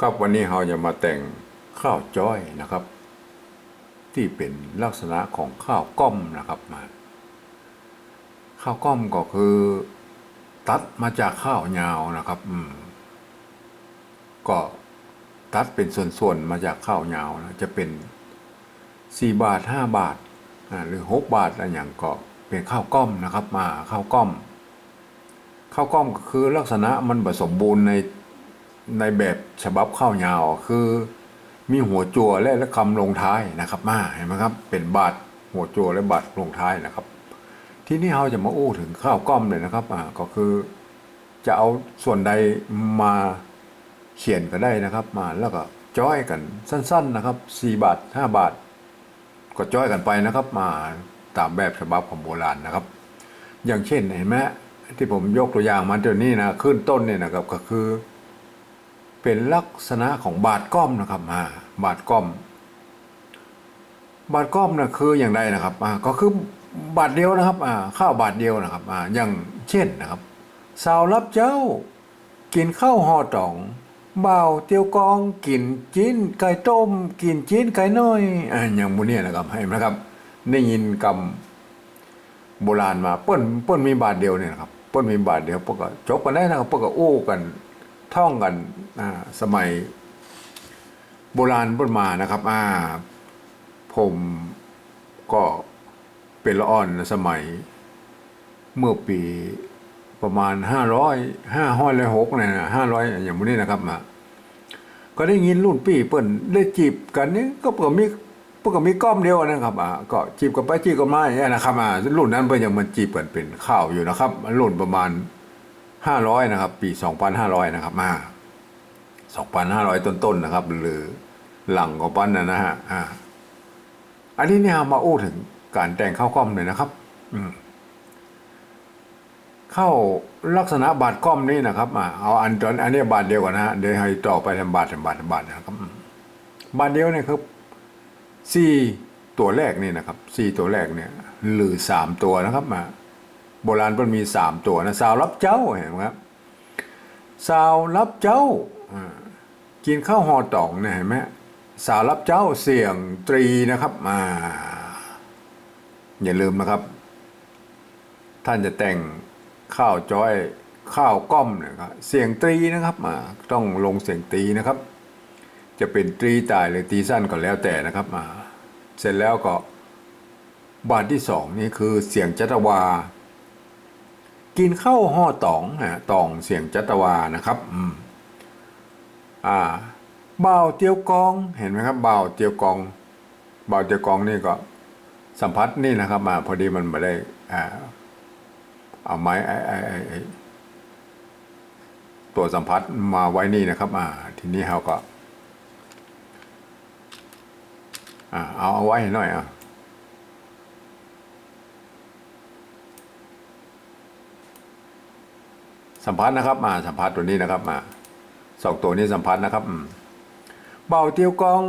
ครับวันนี้เราจะมาแต่งข้าวจ้อยนะครับ ที่เป็นลักษณะของข้าวกล้อมนะครับมา ข้าวกล้อมก็คือ ตัดมาจากข้าวยาวนะครับ อืม ก็ตัดเป็นส่วนๆมาจากข้าวยาวนะจะเป็นสี่บาทห้าบาทหรือหกบาทอะไรอย่างก็เป็นข้าวกล้อมนะครับ มาข้าวกล้อมข้าวกล้อมก็คือลักษณะมันผสมบูรณ์ใน ในแบบฉบับข้าวยาวคือมีหัวจั่วและและคำลงท้ายนะครับ มาเห็นไหมครับ เป็นบาทหัวจั่วและบาทลงท้ายนะครับ ที่นี่เราจะมาอู้ถึงข้าวกล้อมเลยนะครับอ่าก็คือ จะเอาส่วนใดมาเขียนก็ได้นะครับ มาแล้วก็จ้อยกันสั้น ๆนะครับ4บาท5บาท ก็จ้อยกันไปนะครับ มาตามแบบฉบับของโบราณนะครับ อย่างเช่นเห็นไหมที่ผมยกตัวอย่างมาตัวนี้นะขึ้นต้นเนี่ยนะครับก็คือ เป็นลักษณะของบาทก้อมนะครับมาบาทก้อม บาทก้อมนะคืออย่างไรนะครับอ่าก็คือบาทเดียวนะครับอ่าข้าวบาทเดียวนะครับอ่าอย่างเช่นนะครับสาวรับเจ้า กินข้าวห่อตองเบาเตียวกองกินจีนไก่ต้ม กินจีนไก่น้อยอ่าอย่างโมเนี่ยนะครับให้นะครับได้ยินกำโบราณมาเปิ้นเปิ้นมีบาทเดียวเนี่ยนะครับเปิ้นมีบาทเดียวพวกก็จบกันได้นะครับพวกก็อู้กัน ท่องกันสมัยโบราณเปิ้นมานะครับอ่าผมก็เป็นละอ่อนสมัย เมื่อปีประมาณห้าร้อยห้าห้อยเลยหกเนี่ยห้าร้อยอย่างนี้นะครับมาก็ได้ยินรุ่นพี่เปิ้นได้จีบกันนี่ก็เปิดมีเปิดก็มีก้อมเดียวนะครับอ่าก็จีบกันไปจีบกันมาอย่างนี้ยนะครับอ่ารุ่นนั้นเพิ่นยังมันจีบกันเป็นข้าวอยู่นะครับ รุ่นประมาณ ห้าร้อยนะครับ ปีสองพันห้าร้อยนะครับ มาสองพันห้าร้อยต้นๆนะครับ หรือหลังของปั้นนะนะฮะอ่าอันนี้เนี่ยมาอู้ถึงการแต่งข้าวกล้อมเลยนะครับ อืมเข้าลักษณะบาทกล้อมนี่นะครับอ่าเอาอันตอนอันนี้บาทเดียวก่อนนะฮะเดี๋ยวให้ต่อไปทำบาททำบาททำบาทนะครับ บาทเดียวเนี่ยคือสี่ตัวแรกนี่นะครับสี่ตัวแรกเนี่ย หรือสามตัวนะครับมา โบราณมันมีสามตัวนะสาวรับเจ้าเห็นไหมครับสาวรับเจ้ากินข้าวห่อตองเนี่ยเห็นไหมสาวรับเจ้าเสียงตรีนะครับมาอย่าลืมนะครับ ท่านจะแต่งข้าวจ้อยข้าวก้อมเนี่ยครับเสียงตรีนะครับมาต้องลงเสียงตรีนะครับ จะเป็นตรีตายหรือตรีสั้นก็แล้วแต่นะครับมาเสร็จแล้วก็บาทที่สองนี่คือเสียงจัตวา กินข้าวห่อตองฮะตองเสียงจัตวานะครับอืมอ่าบ่าวเตียวกองเห็นไหมครับบ่าวเตียวกองบ่าวเตียวกองนี่ก็สัมผัสนี่นะครับมาพอดีมันม่ได้อ่าเอาไม้ไอ้ไอ้ไอ้ตัวสัมผัสมาไว้นี่นะครับอ่าทีนี้เราก็อ่าเอาเอาไว้หน่อยอะ สัมผัสนะครับมาสัมผัสตัวนี้นะครับมาสองตัวนี้สัมผัสนะครับเบาเตียวกอง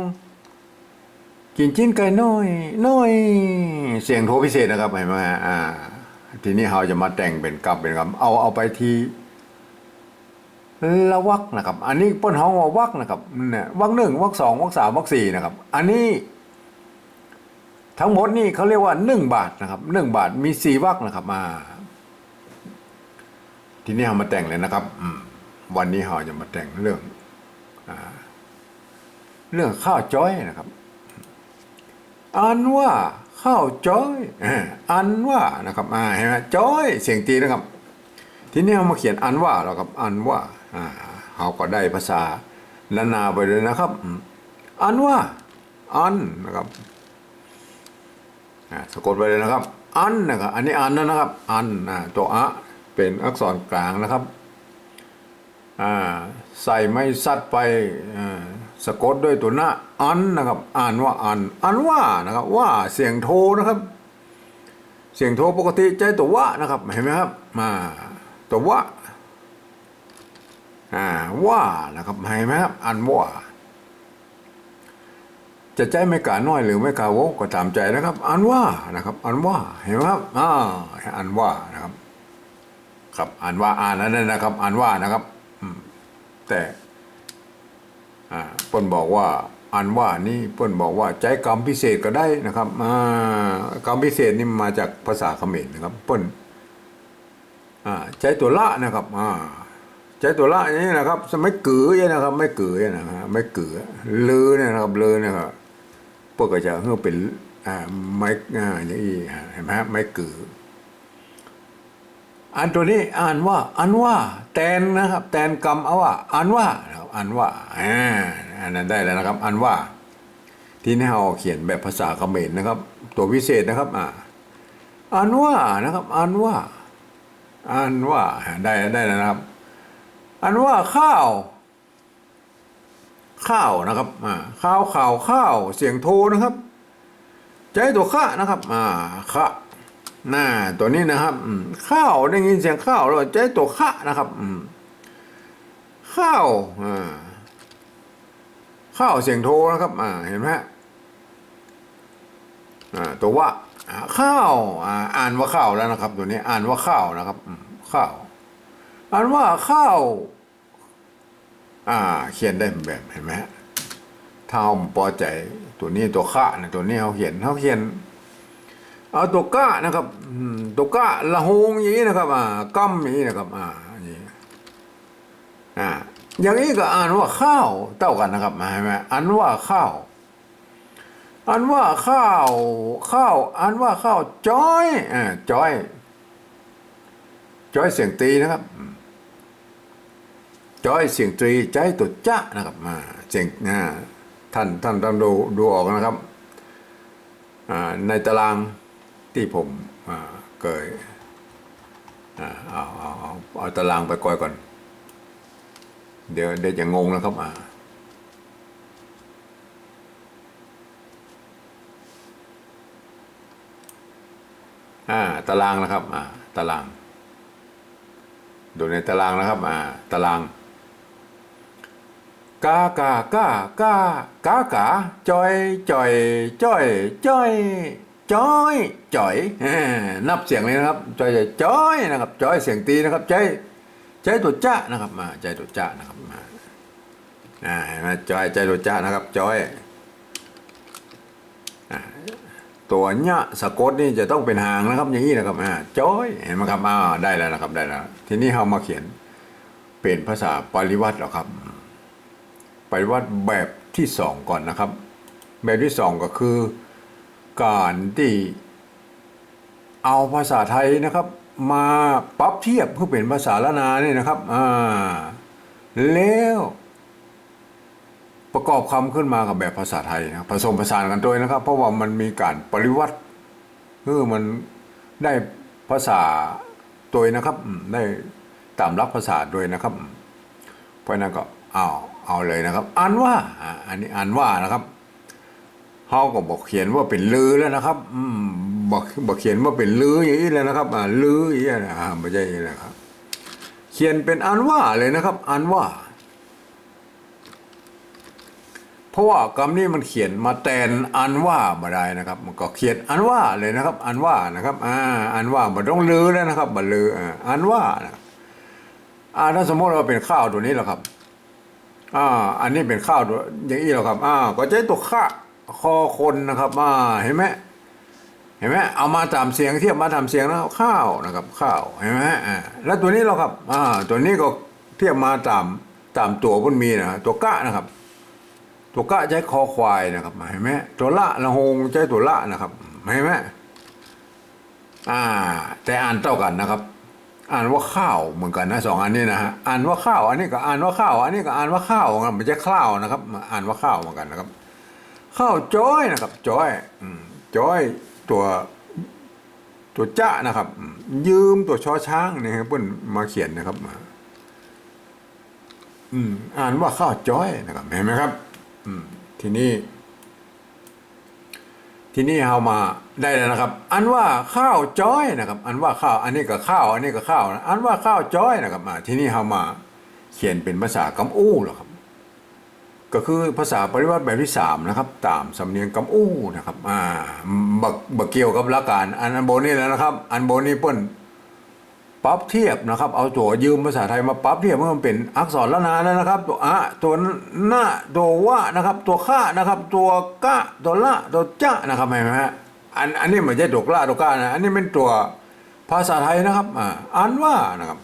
กินจิ้นไก่น้อยน้อย เสียงโทพิเศษนะครับเห็นไหมฮะอ่า ทีนี้เราจะมาแต่งเป็นกลับเป็นคำเอาเอาไปทีละวักนะครับ อันนี้ป้นห้องวักนะครับเนี่ยวักหนึ่งวักสองวักสามวักสี่นะครับ อันนี้ทั้งหมดนี่เขาเรียกว่าหนึ่งบาทนะครับหนึ่งบาทมีสี่วักนะครับมา ทีนี้เรามาแต่งเลยนะครับวันนี้เราจะมาแต่งเรื่องอเรื่องข้าวจ้อยนะครับอันว่าข้าวจ้อยอันว่านะครับเห็นไหมจ้อยเสียงตีนะครับ ทีนี้เรามาเขียนอันว่าแล้วครับอันว่าเราก็ได้ภาษานานาไปเลยนะครับ อันว่าอันนะครับสะกดไปเลยนะครับ อันนะครับ อันนี้อันนะครับ อันตัวอะ เป็นอักษรกลางนะครับใส่ไม่ซัดไปสะกดด้วยตัวหน้าอันนะครับ อ่านว่าอันอันว่านะครับว่าเสียงโทนะครับ เสียงโทปกติใจตัวว่านะครับเห็นไหมครับมาตัวว่าอ่าว่านะครับเห็นไหมครับอันว่าจะใจไม่กาน้อยหรือไม่กาโวก็ตามใจนะครับ อันว่านะครับ อันว่าเห็นไหมครับอ่าอันว่านะครับ ครับ อ่านว่าอ่านนั่นนะครับ อ่านว่านะครับแต่อ่าเปิ้นบอกว่าอันว่านี่เปิ้นบอกว่าใจกรรมพิเศษก็ได้นะครับกรรมพิเศษนี่มาจากภาษาเขมรนะครับเปิ้นใจตัวละนะครับใจตัวละนี่นะครับไม่เกือเนี่ยนะครับ ไม่เกือเนี่ยนะฮะไม่เกือลือเนี่ยนะครับลือนี่ยครับพวกก็จะเพื่อเป็นไม้อ่าอย่างนี้เห็นไหมฮะไม้กือ อันตัวนี้อ่านว่าอันว่า แตนนะครับ แตนกรรมเอาว่าอันว่านะครับอันว่าอ่าอันนั้นได้แล้วนะครับ อันว่า ที่นี่เราเขียนแบบภาษาเขมรนะครับ ตัวพิเศษนะครับอ่าอันว่านะครับอันว่าอันว่าได้ได้แล้วนะครับ อันว่าข้าว ข้าวนะครับอ่าข้าวข่าวข้าวเสียงโทนะครับ ใจตัวข้านะครับอ่าข้า น้าตัวนี้นะครับข้าวได้ยินเสียงข้าวแล้วใจตัวข้านะครับข้าวข้าวเสียงโทนะครับ อ่า เห็นไหมฮะอ่าตัวว่าข้าวอ่าอ่านว่าข้าวแล้วนะครับ ตัวนี้ อ่านว่าข้าวนะครับข้าวอ่านว่าข้าว อ่า เขียนได้แบบเห็นไหมฮะถ้าเราพอใจตัวนี้ตัวข้านะตัวนี้เขาเขียนเขาเขียน เอาตัวก้านะครับตัวก้าละหงอย่างนี้นะครับอ่ากั้มอย่างนี้นะครับอ่าอย่างนี้อ่าอย่างนี้ก็อ่านว่าข้าวเต้ากันนะครับเห็นไหมอ่านว่าข้าวอ่านว่าข้าวข้าวอ่านว่าข้าวจ้อยอ่าจ้อยจ้อยเสียงตีนะครับจ้อยเสียงตรีใจตัวจ้านะครับอ่าเสียงอ่าท่านท่านต้องดูดูออกนะครับอ่าในตาราง ที่ผมเคยอ่าเอาเอาเอาเอาตารางไปก่อยก่อน เดี๋ยวเดี๋ยวจะงงนะครับอ่าอ่าตารางนะครับอ่าตาราง ดูในตารางนะครับอ่าตารางกากากากากากาจอยจอยจอยจอย จ้อยจ่อยนับเสียงเลยนะครับจอยจอยจอยนะครับจ้อยเสียงตีนะครับใจใจตัวจ้านะครับ มาใจตัวจ้านะครับมาอ่าเห็นไหมจอยใจตัวจ้านะครับจ้อยตัวเนี้ยสะกดนี่จะต้องเป็นหางนะครับ อย่างนี้นะครับอ่าจ้อยเห็นไหมครับอ่าได้แล้วนะครับได้แล้วทีนี้เรามาเขียนเป็นภาษาปริวัติแล้วครับปฏิวัติแบบที่สองก่อนนะครับ แบบที่สองก็คือ การที่เอาภาษาไทยนะครับ มาปรับเทียบเพื่อเป็นภาษาละนาเนี่ยนะครับอ่าแล้วประกอบคำขึ้นมากับแบบภาษาไทยนะผสมผสานกันด้วยนะครับ เพราะว่ามันมีการปริวัติเพื่อมันได้ภาษาตัวนะครับได้ตามรับภาษาด้วยนะครับ เพราะนั้นก็เอาเอาเลยนะครับอ่านว่าอ่าอันนี้อ่านว่านะครับ เขาก็บอกเขียนว่าเป็นลือแล้วนะครับอืมบอกบอกเขียนว่าเป็นลืออย่างนี้แล้วนะครับอ่าลืออย่างนี้นะอ่าไม่ใช่อย่างนี้นะครับ เขียนเป็นอ่านว่าเลยนะครับอ่านว่า เพราะว่ากรรมนี้มันเขียนมาแทนอันว่ามาได้นะครับ มันก็เขียนอันว่าเลยนะครับ อันว่านะครับ อ่า อันว่ามันต้องลือแล้วนะครับมันลืออ่าอันว่านะอ่าถ้าสมมติเราเป็นข้าวตัวนี้แหละครับอ่าอันนี้เป็นข้าวตัวอย่างนี้แหละครับอ่าก็ใช้ตัวข้า คอคนนะครับอ่าเห็นไหมเห็นไหมเอามาตามเสียงเทียบมาตามเสียงแล้วข้าวนะครับ ข้าวเห็นไหมอ่าแล้วตัวนี้เราครับอ่าตัวนี้ก็เทียบมาตามตามตัวมันมีนะตัวกะนะครับ ตัวกะใช้คอควายนะครับเห็นไหมตัวละละหงใช้ตัวละนะครับเห็นไหมอ่า แต่อ่านเท่ากันนะครับ อ่านว่าข้าวเหมือนกันนะสองอันนี้นะฮะอ่านว่าข้าว อันนี้ก็อ่านว่าข้าว อันนี้ก็อ่านว่าข้าวครับไม่ใช่ข้าวนะครับ อ่านว่าข้าวเหมือนกันนะครับ ข้าวจ้อยนะครับจ้อยจ้อยตัวตัวจ้านะครับ ยืมตัวชอช้างนี่ครับเพื่อนมาเขียนนะครับมาอืมอ่านว่าข้าวจ้อยนะครับเห็นไหมครับ อืม ทีนี้ ทีนี้เอามาได้แล้วนะครับ อันว่าข้าวจ้อยนะครับ อันว่าข้าว อันนี้ก็ข้าว อันนี้ก็ข้าวนะอันว่าข้าวจ้อยนะครับมาทีนี้เอามาเขียนเป็นภาษากำอู้แล้วครับ ก็คือภาษาปริวัติแบบที่สามนะครับ ตามสำเนียงกำอู้นะครับอ่าบักบักเกี่ยวกับลัการอันอันโบนนี่แล้วนะครับ อันโบนนี่เปิ้นปรับเทียบนะครับ เอาตัวยืมภาษาไทยมาปรับเทียบเมื่อมันเป็นอักษรละนาแล้วนะครับ ตัวอะตัวหน้าตัวว่านะครับ ตัวข้านะครับ ตัวกะตัวละตัวจ้านะครับเห็นไหมฮะอันอันนี้ไม่ใช่ตัวกล้าตัวกล้านะอันนี้เป็นตัวภาษาไทยนะครับอ่าอ่านว่านะครับ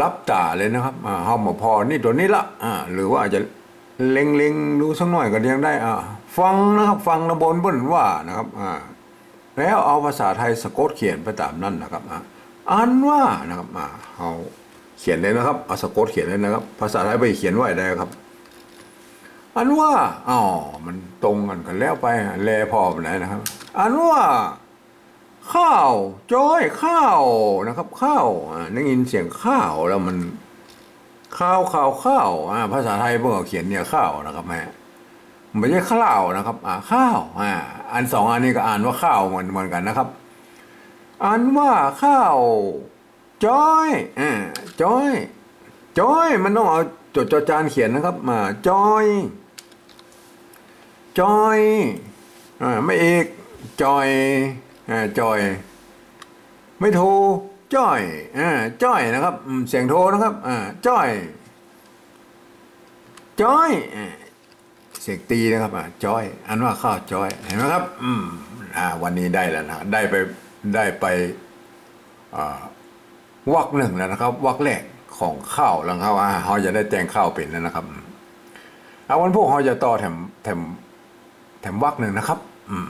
รับตาเลยนะครับอ่าเฮามาพอนี่ตัวนี้ละอ่าหรือว่าอาจจะเล็งเล็งดูสักหน่อยก็ยังได้อ่าฟังนะครับฟังระบนบนว่านะครับอ่าแล้วเอาภาษาไทยสะกดเขียนไปตามนั้นนะครับอ่าอ่านว่านะครับอ่าเฮาเขียนเลยนะครับเอาสะกดเขียนเลยนะครับ ภาษาไทยไปเขียนไว้ได้ครับอันว่าอ๋อมันตรงกันกันแล้วไปแลพอไปไหนนะครับ อันว่า ข้าวจ้อยข้าวนะครับ ข้าวอ่าได้ยินเสียงข้าวแล้วมัน ข้าวข้าวข้าวภาษาไทยเพิ่งเอาเขียนเนี่ยข้าวนะครับแม่ไม่ใช่ข้าวนะครับอ่าข้าวอ่าอันสองอันนี้ก็อ่านว่าข้าวเหมือนเหมือนกันนะครับอ่านว่าข้าวจ้อยอ่าจ้อยจ้อยมันต้องเอาจดจจานเขียนนะครับมาจ้อยจ้อยอ่าไม่เอกจอย จอย ไม่โทรจ้อยอ่าจ้อยนะครับเสียงโทรนะครับอ่าจ้อยจ้อยเสียงตีนะครับอ่าจ้อย อันว่าข้าวจ้อยเห็นไหมครับอืมอ่าวันนี้ได้แล้วนะได้ไปได้ไปอ่าวักหนึ่งแล้วนะครับวักแรกของข้าวแล้วครับอ่าเขาจะได้แตงข้าวเป็นแล้วนะครับเอาวันพวกเขาจะต่อแถมแถมแถมวักหนึ่งนะครับ อืม